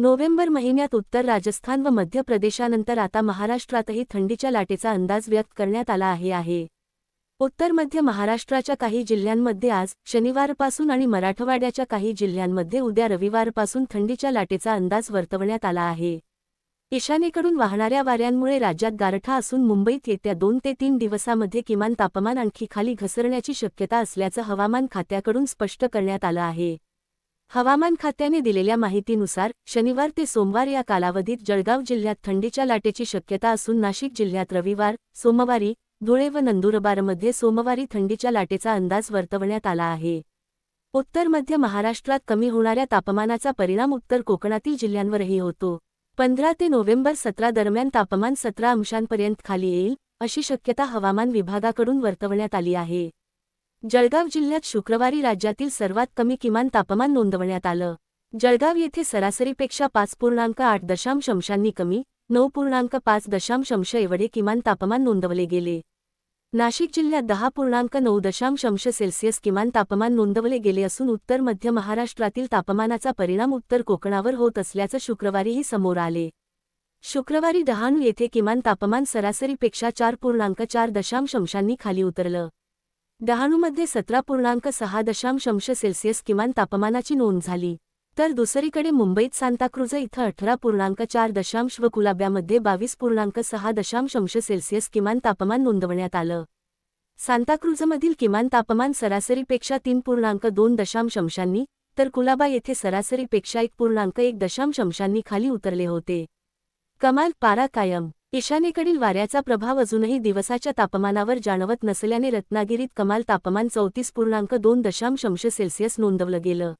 November महिन्यात उत्तर राजस्थान व मध्य प्रदेशानंतर आता महाराष्ट्रातही थंडीच्या लाटेचा अंदाज व्यक्त करण्यात आला आहे आहे. उत्तर मध्य महाराष्ट्राच्या काही जिल्ह्यांमध्ये आज शनिवारपासून आणि मराठवाड्याच्या काही जिल्ह्यांमध्ये उद्या रविवारपासून थंडीच्या लाटेचा अंदाज वर्तवण्यात आला आहे. ईशान्येकडून वाहणाऱ्या वाऱ्यांमुळे राज्यात गारठा असून मुंबईत येत्या दोन ते तीन दिवसामध्ये किमान तापमान आणखी खाली घसरण्याची शक्यता असल्याचं हवामान खात्याकडून स्पष्ट करण्यात आलं आहे. हवामान खात्याने दिलेल्या माहितीनुसार शनिवार ते सोमवार या कालावधीत जळगाव जिल्ह्यात थंडीच्या लाटेची शक्यता असून नाशिक जिल्ह्यात रविवार सोमवारी धुळे व नंदुरबारमध्ये सोमवारी थंडीच्या लाटेचा अंदाज वर्तवण्यात आला आहे. उत्तर मध्य महाराष्ट्रात कमी होणाऱ्या तापमानाचा परिणाम उत्तर कोकणातील जिल्ह्यांवरही होतो. पंधरा ते नोव्हेंबर सतरा दरम्यान तापमान सतरा अंशांपर्यंत खाली येईल अशी शक्यता हवामान विभागाकडून वर्तवण्यात आली आहे. जळगाव जिल्ह्यात शुक्रवारी राज्यातील सर्वात कमी किमान तापमान नोंदवण्यात आलं. जळगाव येथे सरासरीपेक्षा पाच पूर्णांक आठ दशांश अंशांनी कमी नऊ पूर्णांक पाच दशांश अंश एवढे किमान तापमान नोंदवले गेले. नाशिक जिल्ह्यात दहा पूर्णांक नऊ दशांश अंश सेल्सिअस किमान तापमान नोंदवले गेले असून उत्तर मध्य महाराष्ट्रातील तापमानाचा परिणाम उत्तर कोकणावर होत असल्याचं शुक्रवारीही समोर आले. शुक्रवारी डहाणू येथे किमान तापमान सरासरीपेक्षा चार पूर्णांक चार दशांश अंशांनी खाली उतरलं. डहाणूमध्ये सतरा पूर्णांक सहा दशांश अंश सेल्सिअस किमान तापमानाची नोंद झाली. तर दुसरीकडे मुंबईत सांताक्रुझ इथं अठरा पूर्णांक चार दशांश व कुलाब्यामध्ये बावीस पूर्णांक सहा दशांश अंश सेल्सिअस किमान तापमान नोंदवण्यात आलं. सांताक्रुझमधील किमान तापमान सरासरीपेक्षा तीन पूर्णांक दोन दशांश अंशांनी तर कुलाबा येथे सरासरीपेक्षा एक पूर्णांक एक दशांश अंशांनी खाली उतरले होते. कमाल पारा कायम. ईशान्येकडील वाऱ्याचा प्रभाव अजूनही दिवसाच्या तापमानावर जाणवत नसल्याने रत्नागिरीत कमाल तापमान चौतीस पूर्णांक दोन दशांश अंश सेल्सिअस नोंदवलं गेलं.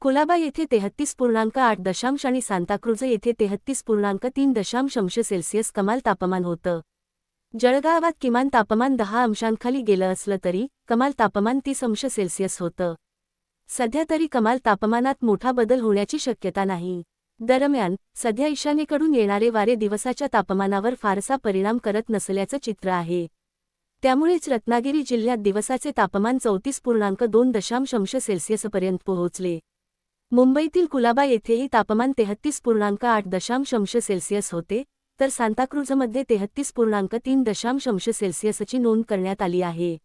कुलाबा येथे तेहत्तीस पूर्णांक आठ दशांश आणि सांताक्रुझ येथे तेहत्तीस पूर्णांक तीन दशांश अंश सेल्सिअस कमाल तापमान होतं. जळगावात किमान तापमान दहा अंशांखाली गेलं असलं तरी कमाल तापमान तीस अंश सेल्सिअस होतं. सध्या तरी कमाल तापमानात मोठा बदल होण्याची शक्यता नाही. दरम्यान सध्या ईशान्येकडून येणारे वारे दिवसाच्या तापमानावर फारसा परिणाम करत नसल्याचं चित्र आहे. त्यामुळेच रत्नागिरी जिल्ह्यात दिवसाचे तापमान चौतीस पूर्णांक दोन दशांश अंश सेल्सिअसपर्यंत पोहोचले. मुंबईतील कुलाबा येथेही तापमान तेहत्तीस पूर्णांक आठ दशांश अंश सेल्सिअस होते तर सांताक्रूझमध्ये तेहत्तीस पूर्णांक तीन दशांश अंश सेल्सिअसची नोंद करण्यात आली आहे.